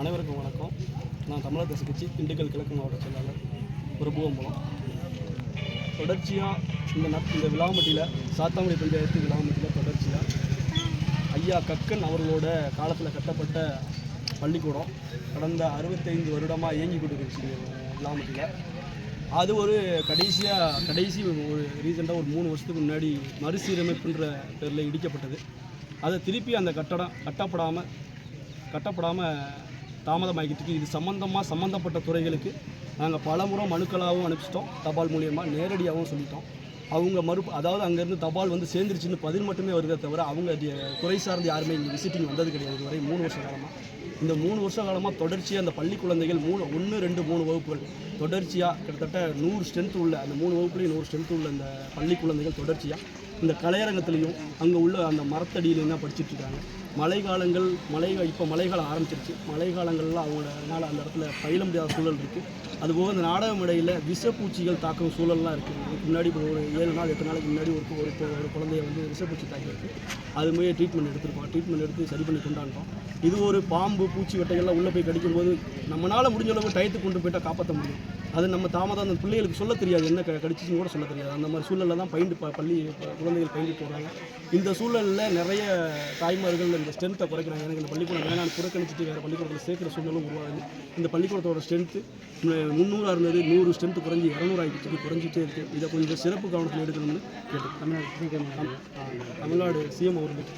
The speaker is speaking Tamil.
அனைவருக்கும் வணக்கம். நான் தமிழர் கட்சி திண்டுக்கல் கிழக்கு மாவட்ட செயலாளர் பிரபுவம்பலம். தொடர்ச்சியாக இந்த நட் இந்த விழாமட்டியில் சாத்தாங்குடி பஞ்சாயத்து விழாமட்டியில் தொடர்ச்சியாக ஐயா கக்கன் அவர்களோட காலத்தில் கட்டப்பட்ட பள்ளிக்கூடம் கடந்த அறுபத்தைந்து வருடமாக இயங்கி கொண்டிருந்துச்சு விழாமட்டியில் அது ஒரு கடைசியாக கடைசி ஒரு ரீசெண்டாக ஒரு மூணு வருஷத்துக்கு முன்னாடி மறுசீரமைப்புன்ற பேரில் இடிக்கப்பட்டது. அதை திருப்பி அந்த கட்டடம் கட்டப்படாமல் கட்டப்படாமல் தாமதமாகிட்டு இருக்கு இது சம்மந்தமாக சம்மந்தப்பட்ட துறைகளுக்கு நாங்கள் பலமுறை மனுக்களாகவும் அனுப்பிச்சிட்டோம். தபால் மூலியமாக நேரடியாகவும் சொல்லிட்டோம். அவங்க மறு அதாவது அங்கேருந்து தபால் வந்து சேர்ந்துருச்சுன்னு பதில் மட்டுமே வருதே தவிர அவங்க துறை சார்ந்து யாருமே இங்கே விசிட்டிங் வந்தது கிடையாது இதுவரை மூணு வருஷ காலமாக இந்த மூணு வருஷ காலமாக தொடர்ச்சியாக அந்த பள்ளி குழந்தைகள் மூணு ஒன்று ரெண்டு மூணு வகுப்புகள். தொடர்ச்சியாக கிட்டத்தட்ட நூறு ஸ்ட்ரென்த் உள்ள அந்த மூணு வகுப்புலேயும் நூறு ஸ்ட்ரென்த் உள்ள இந்த பள்ளி குழந்தைகள் தொடர்ச்சியாக இந்த கலையரங்கத்துலேயும் அங்கே உள்ள அந்த மரத்தடியிலையும் தான் படிச்சுட்டு இருக்காங்க. மழை காலங்கள் மழை இப்போ மழை காலம் ஆரம்பிச்சிருச்சு. மழை காலங்களில் அவங்களால அந்த இடத்துல பயில முடியாத சூழல் இருக்குது அதுபோக இந்த நாடக மேடையில் விஷப்பூச்சிகள் தாக்கும் சூழல்லாம் இருக்குது இதுக்கு முன்னாடி இப்போ ஒரு ஏழு நாள் எட்டு நாளைக்கு முன்னாடி ஒரு ஒரு ஒரு குழந்தைய வந்து விஷப்பூச்சி தாக்கியிருக்கு. அது மாதிரி ட்ரீட்மெண்ட் எடுத்திருக்கோம். ட்ரீட்மெண்ட் எடுத்து சரி பண்ணி கொண்டாண்டோம் இது ஒரு பாம்பு பூச்சி வட்டைகள்லாம் உள்ளே போய் கடிக்கும்போது நம்மளால் முடிஞ்ச அளவுக்கு டயத்துக்கு கொண்டு போயிட்டால் காப்பாற்ற முடியும். அது நம்ம தாமதம் அந்த பிள்ளைகளுக்கு சொல்ல தெரியாது. என்ன கடிச்சிச்சுன்னு கூட சொல்ல தெரியாது. அந்த மாதிரி சூழலில் தான் பயின்று பள்ளி குழந்தைகள் பயின்றுட்டு வராங்க இந்த சூழலில் நிறைய தாய்மார்கள் இந்த ஸ்ட்ரென்த்தை குறைக்கிறாங்க. எனக்கு இந்த பள்ளிக்கூடம் வேணாம் புறக்கணிச்சிட்டு வேறு பள்ளிக்கூடத்தில் சேர்க்குற சூழலும் உருவாகுது. இந்த பள்ளிக்கூடத்தோட ஸ்ட்ரென்த்து முந்நூறாக இருந்தது நூறு ஸ்ட்ரென்த்து குறைஞ்சி இரநூறு ஆகிட்டு குறைஞ்சிட்டே இருக்குது இதை கொஞ்சம் சிறப்பு கவனத்தில் எடுக்கணும்னு கேட்டு தமிழ்நாடு தமிழ்நாடு சிஎம் அவர்களுக்கு.